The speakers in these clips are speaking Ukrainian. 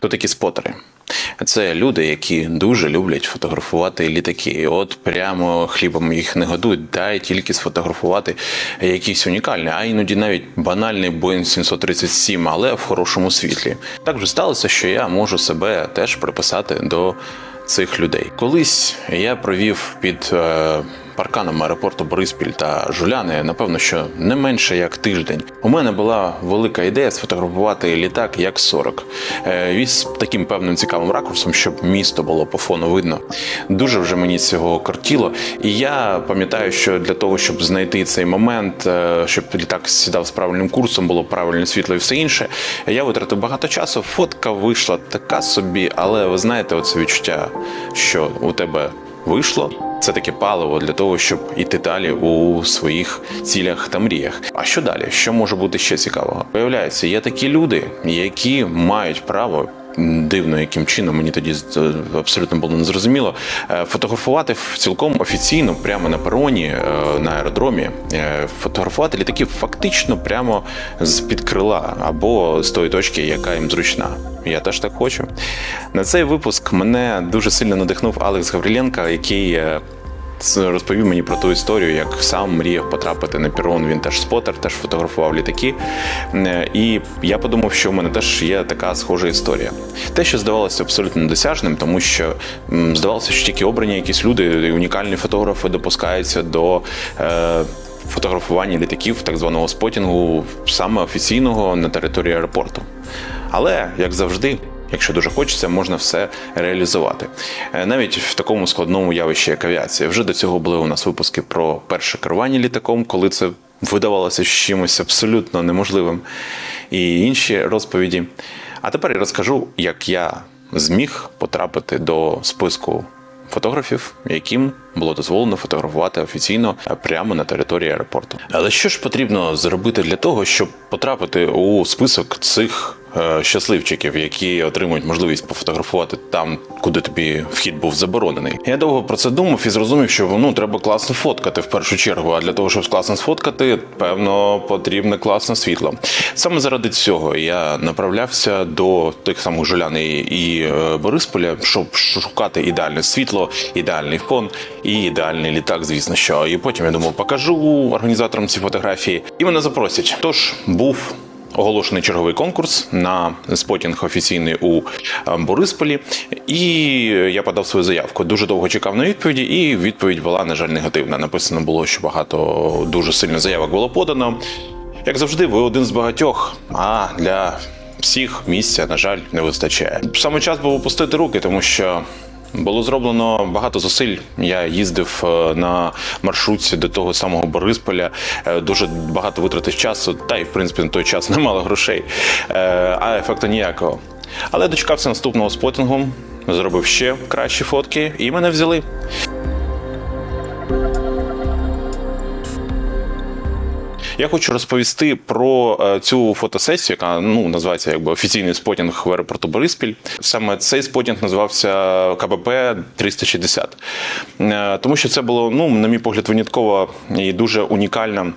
Хто такі спотери? Це люди, які дуже люблять фотографувати літаки. І От прямо хлібом їх не годують, дай тільки сфотографувати якийсь унікальний, а іноді навіть банальний Boeing 737, але в хорошому світлі. Так вже сталося, що я можу себе теж приписати до цих людей. Колись я провів під е, парканом аеропорту Бориспіль та Жуляни, напевно, що не менше як тиждень. У мене була велика ідея сфотографувати літак як 40. Е, із таким певним цікавим ракурсом, щоб місто було по фону видно. Дуже вже мені цього кортіло. І я пам'ятаю, що для того, щоб знайти цей момент, е, щоб літак сідав з правильним курсом, було правильне світло і все інше. Я витратив багато часу. Фотка вийшла така собі, але ви знаєте, оце відчуття, що у тебе вийшло. Це таке паливо для того, щоб іти далі у своїх цілях та мріях. А що далі? Що може бути ще цікавого? Виявляється, є такі люди, які мають право. Дивно, яким чином мені тоді е, абсолютно було незрозуміло. е, Фотографувати цілком офіційно, прямо на пероні е, на аеродромі, фотографувати літаки фактично прямо з під крила або з тої точки, яка їм зручна. Я теж так хочу. На цей випуск мене дуже сильно надихнув Алекс Гавриленко, який розповів мені про ту історію, як сам мріяв потрапити на перон. Він теж спотер, теж фотографував літаки. Е, І я подумав, що в мене теж є така схожа історія. Те, що здавалося абсолютно недосяжним, тому що здавалося, що тільки обрані якісь люди, унікальні фотографи допускаються до. Е, Фотографування літаків так званого спотінгу саме офіційного на території аеропорту. Але як завжди, якщо дуже хочеться, можна все реалізувати. Е, Навіть в такому складному явищі, як авіація. Вже до цього були у нас випуски про перше керування літаком, коли це видавалося чимось абсолютно неможливим, і інші розповіді. А тепер я розкажу, як я зміг потрапити до списку фотографів, яким було дозволено фотографувати офіційно прямо на території аеропорту. Але що ж потрібно зробити для того, щоб потрапити у список цих е, щасливчиків, які отримують можливість пофотографувати там, куди тобі вхід був заборонений? Я довго про це думав і зрозумів, що ну треба класно фоткати в першу чергу. А для того, щоб класно сфоткати, певно, потрібне класне світло. Саме заради цього я направлявся до тих самих Жуляни і е, Борисполя, щоб шукати ідеальне світло, ідеальний фон і ідеальний літак, звісно, що. І потім я думав, покажу організаторам ці фотографії, і мене запросять. Тож був. Оголошений черговий конкурс на спотінг офіційний у е, Борисполі, і я подав свою заявку. Дуже довго чекав на відповіді, і відповідь була, на жаль, негативна. Написано було, що багато дуже сильно заявок було подано. Як завжди, ви один з багатьох, а для всіх місця, на жаль, не вистачає. Саме час був опустити руки, тому що. Було зроблено багато зусиль. Я їздив е, на маршрутці до того самого Борисполя, е, дуже багато витратив часу, та й в принципі на той час немало грошей, Е, а ефекту ніякого. Але дочекався наступного спотингу, зробив ще кращі фотки, і мене взяли. Я хочу розповісти про е, цю фотосесію, яка ну називається якби офіційний спотінг в аеропорту Бориспіль. Саме цей спотінг називався КБП 360. Е, тому що це було, ну, на мій погляд, виняткова і дуже унікальна.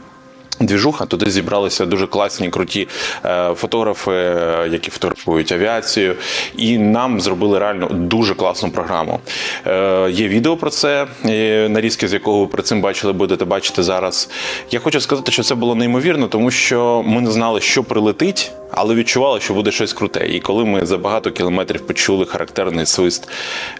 Двіжуха туди зібралися дуже класні, круті е, фотографи, е, які фотографують авіацію, і нам зробили реально дуже класну програму. Е, є відео про це, нарізки з якого ви про цим бачили, будете бачити зараз. Я хочу сказати, що це було неймовірно, тому що ми не знали, що прилетить. Але відчували, що буде щось круте. І коли ми за багато кілометрів почули характерний свист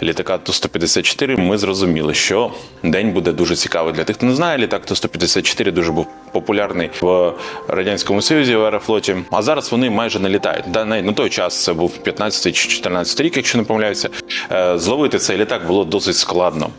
літака Ту-154, ми зрозуміли, що день буде дуже цікавий. Для тих, хто не знає, літак Ту-154 дуже був популярний в радянському союзі в аерофлоті. А зараз вони майже не літають. На той час це був 15 чи 14 рік, якщо не помиляюся. Е, Зловити цей літак було досить складно.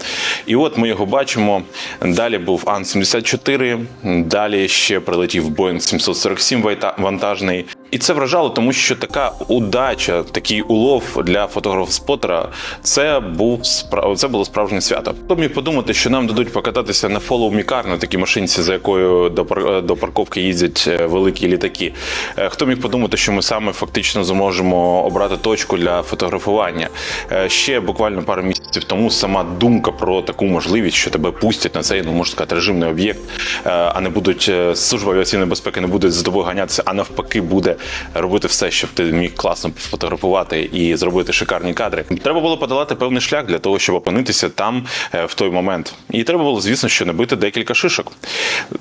І от ми його бачимо. Далі був Ан-74, далі ще прилетів Boeing 747 вайта- вантажний. І це вражало, тому що така удача, такий улов для фотограф-спотера, це був спра- це було справжнє свято. Хто міг подумати, що нам дадуть покататися на Follow Me Car, на такій машинці, за якою до пар- до парковки їздять е, великі літаки. Е, Хто міг подумати, що ми саме фактично зможемо обрати точку для фотографування? Е, Ще буквально пару місяців тому сама думка про таку можливість, що тебе пустять на цей, ну можна сказати, режимний об'єкт, а не будуть служба авіаційної безпеки не буде з тобою ганятися, а навпаки буде робити все, щоб ти міг класно фотографувати і зробити шикарні кадри. Треба було подолати певний шлях для того, щоб опинитися там е, в той момент. І треба було, звісно, що набити декілька шишок.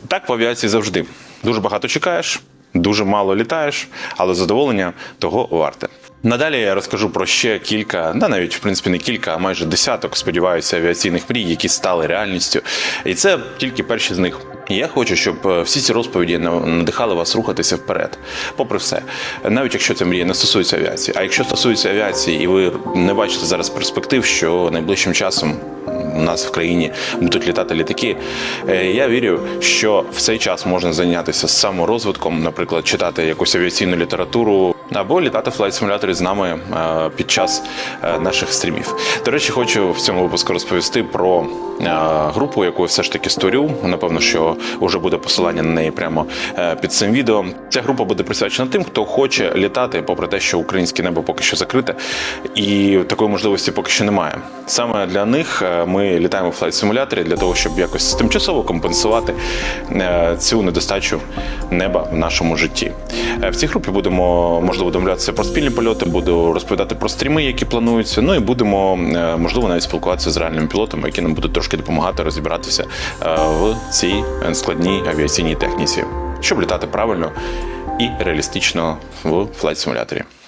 Так в авіації завжди. Дуже багато чекаєш, дуже мало літаєш, але задоволення того варте. Надалі я розкажу про ще кілька, да навіть в принципі не кілька, а майже десяток, сподіваюся, авіаційних мрій, які стали реальністю. І це тільки перші з них. Я хочу, щоб е, всі ці розповіді на- надихали вас рухатися вперед. Попри все, навіть якщо ця мрія не стосується авіації, а якщо стосується авіації, і ви не бачите зараз перспектив, що найближчим часом у нас в країні будуть літати літаки. Е, Я вірю, що в цей час можна зайнятися саморозвитком, наприклад, читати якусь авіаційну літературу або літати в флайт-симуляторі з нами е, під час е, наших стрімів. До речі, хочу в цьому випуску розповісти про групу, яку я все ж таки створю. Напевно, що вже буде посилання на неї прямо під цим відео. Ця група буде присвячена тим, хто хоче літати, попри те, що українське небо поки що закрите, і такої можливості поки що немає. Саме для них е, літаємо в флайт-симуляторі для того, щоб якось тимчасово компенсувати е, цю недостачу неба в нашому житті. Е, В цій групі будемо можливо домовлятися про спільні польоти, буду розповідати про стріми, які плануються. Ну і будемо е, можливо навіть спілкуватися з реальними пілотами, які нам будуть трошки допомагати розібратися в цій складній авіаційній техніці, щоб літати правильно і реалістично в флайт-симуляторі.